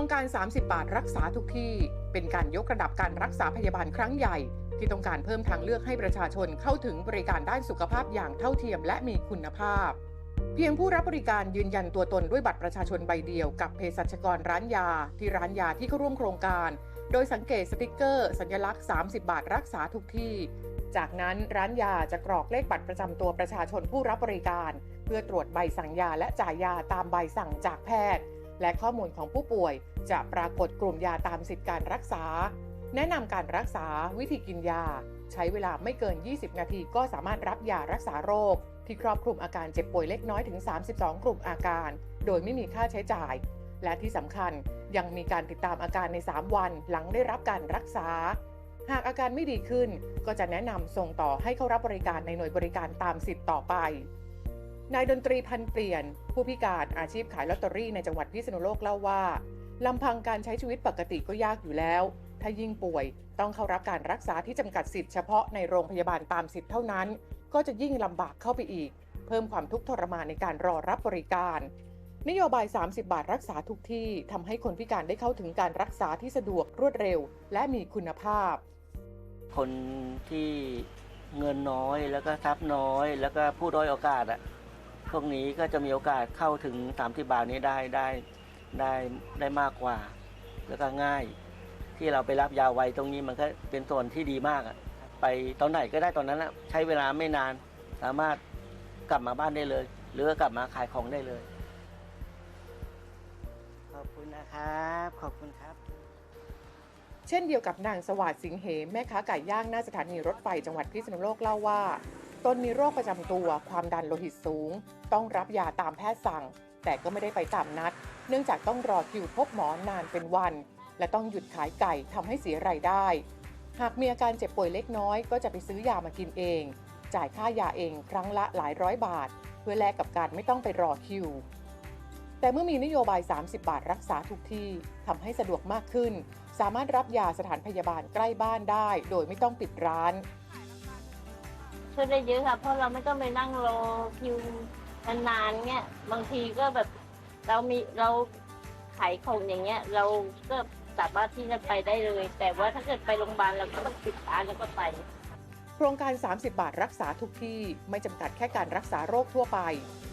รงการ 30 บาทรักษาทุกที่เป็นการยกระดับการรักษาพยาบาลครั้งใหญ่ ที่ต้องการเพิ่มทางเลือกให้ประชาชนเข้าถึงบริการด้านสุขภาพอย่างเท่าเทียมและมีคุณภาพ เพียงผู้รับบริการยืนยันตัวตนด้วยบัตรประชาชนใบเดียวกับเภสัชกรร้านยา ที่ร้านยาที่เข้าร่วมโครงการ โดยสังเกตสติกเกอร์ สัญลักษณ์ 30 บาทรักษาทุกที่ จากนั้นร้านยาจะกรอกเลขบัตรประจำตัวประชาชนผู้รับบริการ เพื่อตรวจใบสั่งยาและจ่ายยาตามใบสั่งจากแพทย์ และข้อมูลของผู้ป่วย จะปรากฏกลุ่มยาตามสิทธิการรักษา แนะนำการรักษาวิธีกินยา ใช้เวลาไม่เกิน 20 นาทีก็สามารถรับยารักษาโรค ที่ครอบคลุมอาการเจ็บป่วยเล็กน้อยถึง 32 กลุ่มอาการ โดยไม่มีค่าใช้จ่าย และที่สำคัญยังมีการติดตามอาการใน 3 วันหลังได้รับการรักษา หากอาการไม่ดีขึ้น ก็จะแนะนำส่งต่อให้เข้ารับบริการในหน่วยบริการตามสิทธิ์ต่อไป นายดนตรีพันเปลี่ยน ผู้พิการอาชีพขายลอตเตอรี่ในจังหวัดพิษณุโลกเล่าว่าลำพังการใช้ชีวิตปกติก็ยากอยู่แล้ว ถ้ายิ่งป่วยต้องเข้ารับการรักษาที่จำกัดสิทธิ์เฉพาะในโรงพยาบาลตามสิทธิ์เท่านั้น ก็จะยิ่งลำบากเข้าไปอีก เพิ่มความทุกข์ทรมานในการรอรับบริการ นโยบาย 30 บาทรักษาทุกที่ทำให้คนพิการได้เข้าถึงการรักษาที่สะดวกรวดเร็ว และมีคุณภาพ คนที่เงินน้อยแล้วก็ทรัพย์น้อย แล้วก็ผู้ด้อยโอกาสอะ พวกนี้ก็จะมีโอกาสเข้าถึง30บาทนี้ได้ได้ได้ได้มากกว่า แล้วก็ง่าย ที่เราไปรับยาไวตรงนี้มันก็เป็นส่วนที่ดีมากอะไปตอนไหนก็ได้ตอนนั้นอะใช้เวลาไม่นานสามารถกลับมาบ้านได้เลย หรือว่ากลับมาขายของได้เลย ขอบคุณนะครับ ขอบคุณครับ เช่นเดียวกับนางสวัสดิ์สิงเหมแม่ค้าไก่ย่างหน้าสถานีรถไฟจังหวัดพิษณุโลกเล่าว่า ตนมีโรคประจำตัว ความดันโลหิตสูง ต้องรับยาตามแพทย์สั่ง แต่ก็ไม่ได้ไปตามนัด เนื่องจากต้องรอคิวพบหมอนานเป็นวัน และต้องหยุดขายไก่ทำให้เสียรายได้ หากมีอาการเจ็บป่วยเล็กน้อย ก็จะไปซื้อยามากินเอง จ่ายค่ายาเองครั้งละหลายร้อยบาท เพื่อแลกกับการไม่ต้องไปรอคิว แต่เมื่อมีนโยบาย 30 บาทรักษาทุกที่ทำให้สะดวกมากขึ้น สามารถรับยาสถานพยาบาลใกล้บ้านได้ โดยไม่ต้องปิดร้าน ช่วยได้เยอะค่ะ เพราะเราไม่ต้องไปนั่งรอคิวนานๆเงี้ยบางทีก็แบบเรามีเราขายของอย่างเงี้ย เราก็สามารถที่จะไปได้เลย แต่ว่าถ้าเกิดไปโรงพยาบาลเราก็ต้องปิดร้านแล้วก็ไป โครงการ 30 บาทรักษาทุกที่ไม่จำกัดแค่การรักษาโรคทั่วไป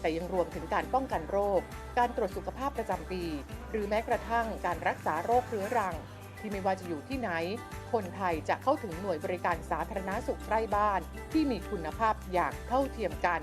แต่ยังรวมถึงการป้องกันโรค การตรวจสุขภาพประจำปี หรือแม้กระทั่งการรักษาโรคเรื้อรัง ที่ไม่ว่าจะอยู่ที่ไหน คนไทยจะเข้าถึงหน่วยบริการสาธารณสุขใกล้บ้าน ที่มีคุณภาพอย่างเท่าเทียมกัน